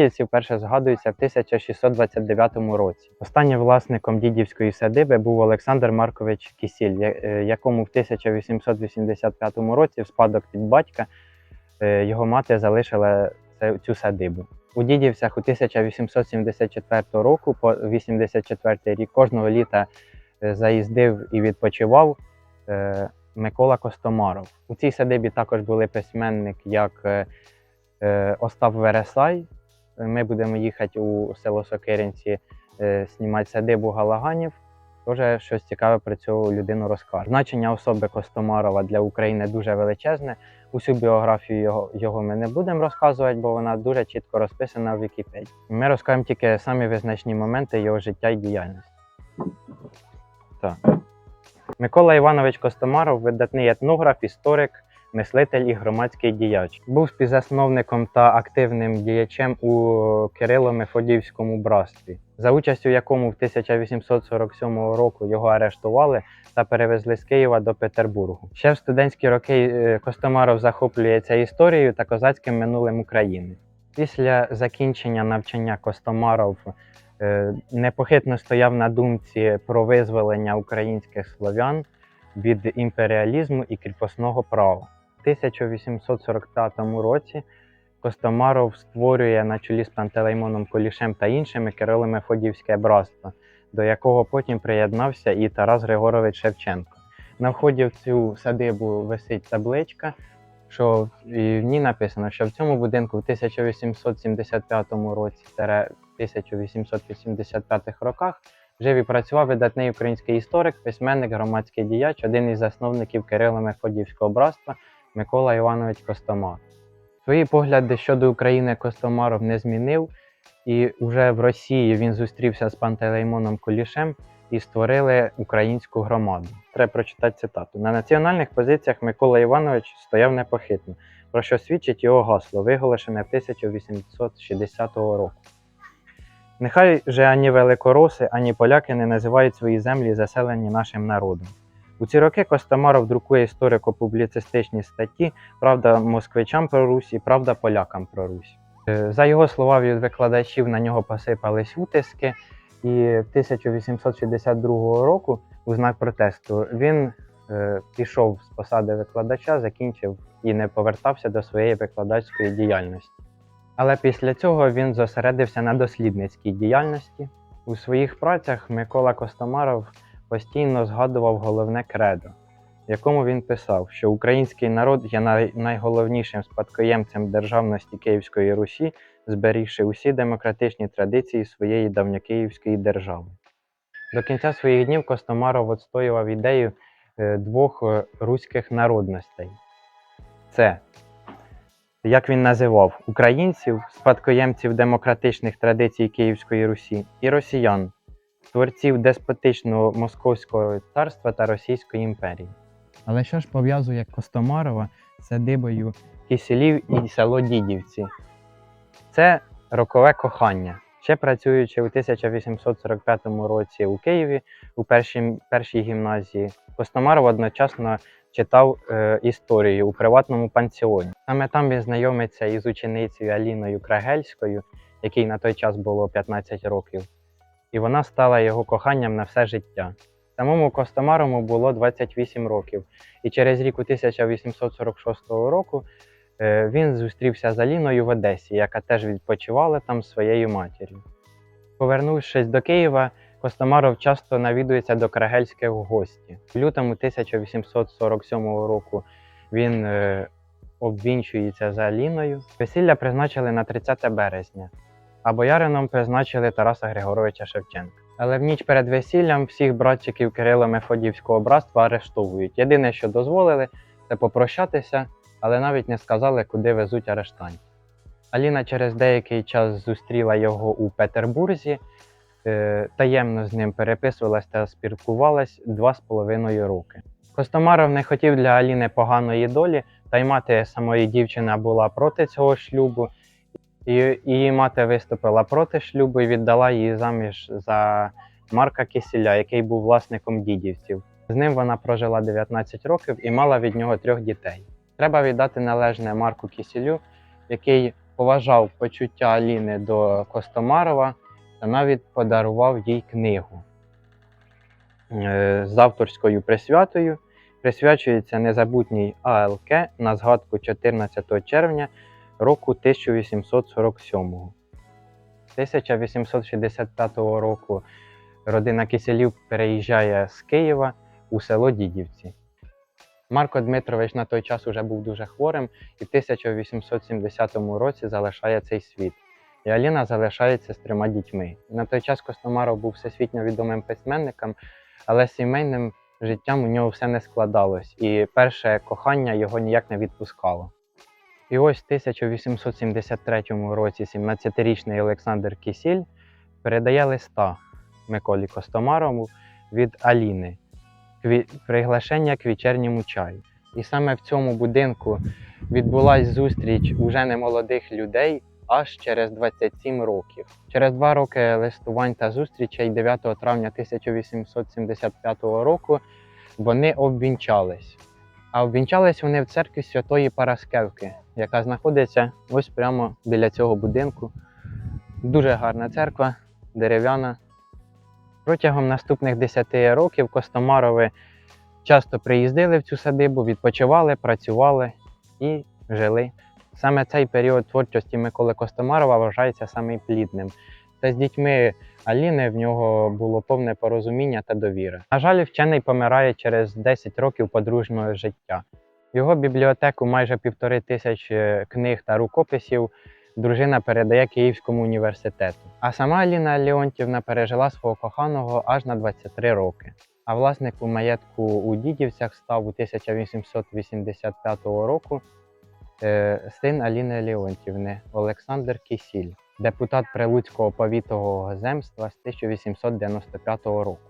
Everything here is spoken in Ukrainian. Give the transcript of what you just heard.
дідівці вперше згадується в 1629 році. Останнім власником дідівської садиби був Олександр Маркович Кісіль, е, якому в 1885 році в спадок від батька е, його мати залишила цю садибу. У Дідівцях у 1874 року по 84 рік кожного літа е, заїздив і відпочивав Микола Костомаров. У цій садибі також були письменник як Остап Вересай. Ми будемо їхати у село Сокиринці е, знімати садибу Галаганів. Теж щось цікаве про цю людину розкаже. Значення особи Костомарова для України дуже величезне. Усю біографію його, його ми не будемо розказувати, бо вона дуже чітко розписана в Вікіпедії. Ми розкажемо тільки самі визначні моменти його життя і діяльності. Так. Микола Іванович Костомаров видатний етнограф, історик, мислитель і громадський діяч. Був співзасновником та активним діячем у Кирило-Мефодіївському братстві, за участю в якому в 1847 року його арештували та перевезли з Києва до Петербургу. Ще в студентські роки е, Костомаров захоплюється історією та козацьким минулим України. Після закінчення навчання Костомаров е, непохитно стояв на думці про визволення українських слов'ян від імперіалізму і кріпосного права. У 1845 році Костомаров створює на чолі з Пантелеймоном Колішем та іншими Кирило-Мефодіївське братство, до якого потім приєднався і Тарас Григорович Шевченко. На вході в цю садибу висить табличка, що в ній написано, що в цьому будинку в 1875 році 1885 роках жив і працював видатний український історик, письменник, громадський діяч, один із засновників Кирило-Мефодіївського братства Микола Іванович Костомар. Свої погляди щодо України Костомаров не змінив, і вже в Росії він зустрівся з Пантелеймоном Кулішем і створили українську громаду. Треба прочитати цитату. На національних позиціях Микола Іванович стояв непохитно, про що свідчить його гасло, виголошене 1860 року. Нехай же ані великороси, ані поляки не називають свої землі заселені нашим народом. У ці роки Костомаров друкує історико-публіцистичні статті Правда москвичам про Русь і правда полякам про Русь. Е, За його словами, від викладачів на нього посипались утиски, і 1862 року, у знак протесту, він е, пішов з посади викладача, закінчив і не повертався до своєї викладацької діяльності. Але після цього він зосередився на дослідницькій діяльності. У своїх працях Микола Костомаров постійно згадував головне кредо, в якому він писав, що український народ є найголовнішим спадкоємцем державності Київської Русі, зберігши усі демократичні традиції своєї давньокиївської держави. До кінця своїх днів Костомаров відстоював ідею е, двох е, руських народностей. Це, як він називав, українців, спадкоємців демократичних традицій Київської Русі, і росіян, творців деспотичного Московського царства та Російської імперії. Але що ж пов'язує Костомарова з садибою Кисілів і село Дідівці? Це рокове кохання. Ще працюючи у 1845 році у Києві у першій, першій гімназії, Костомаров одночасно читав е, історію у приватному пансіоні. Саме там він знайомиться із ученицею Аліною Крагельською, якій на той час було 15 років, і вона стала його коханням на все життя. Самому Костомарову було 28 років, і через рік у 1846 року е, він зустрівся з Аліною в Одесі, яка теж відпочивала там своєю матір'ю. Повернувшись до Києва, Костомаров часто навідується до Крагельських в гості. В лютому 1847 року він е, обвінчується за Аліною. Весілля призначили на 30 березня, а боярином призначили Тараса Григоровича Шевченка. Але в ніч перед весіллям всіх братчиків Кирило Мефодіївського братства арештовують. Єдине, що дозволили, це попрощатися, але навіть не сказали, куди везуть арештантів. Аліна через деякий час зустріла його у Петербурзі, е, таємно з ним переписувалась та спілкувалась два з половиною роки. Костомаров не хотів для Аліни поганої долі, та й мати самої дівчини була проти цього шлюбу. Її мати виступила проти шлюбу і віддала її заміж за Марка Кисіля, який був власником дідівців. З ним вона прожила 19 років і мала від нього трьох дітей. Треба віддати належне Марку Кісілю, який поважав почуття Аліни до Костомарова та навіть подарував їй книгу е, з авторською присвятою. Присвячується незабутній АЛК на згадку 14 червня року 1847. 1865 року родина Киселів переїжджає з Києва у село Дідівці. Марко Дмитрович на той час уже був дуже хворим і в 1870 році залишає цей світ. І Аліна залишається з трьома дітьми. На той час Костомаров був всесвітньо відомим письменником, але сімейним життям у нього все не складалось, і перше кохання його ніяк не відпускало. І ось в 1873 році 17-річний Олександр Кісіль передає листа Миколі Костомарову від Аліни приглашення к вечірньому чаю. І саме в цьому будинку відбулась зустріч уже немолодих людей аж через 27 років. Через два роки листувань та зустрічей 9 травня 1875 року вони обвінчались. А обвінчались вони в церкві Святої Параскевки, яка знаходиться ось прямо біля цього будинку. Дуже гарна церква, дерев'яна. Протягом наступних 10 років Костомарови часто приїздили в цю садибу, відпочивали, працювали і жили. Саме цей період творчості Миколи Костомарова вважається самий плідним. Та з дітьми Аліни в нього було повне порозуміння та довіра. На жаль, вчений помирає через 10 років подружнього життя. Його бібліотеку майже півтори тисячі книг та рукописів дружина передає Київському університету. А сама Аліна Леонтівна пережила свого коханого аж на 23 роки. А власнику маєтку у Дідівцях став у 1885 року е, син Аліни Леонтівни Олександр Кісіль, депутат Прилуцького повітового земства з 1895 року.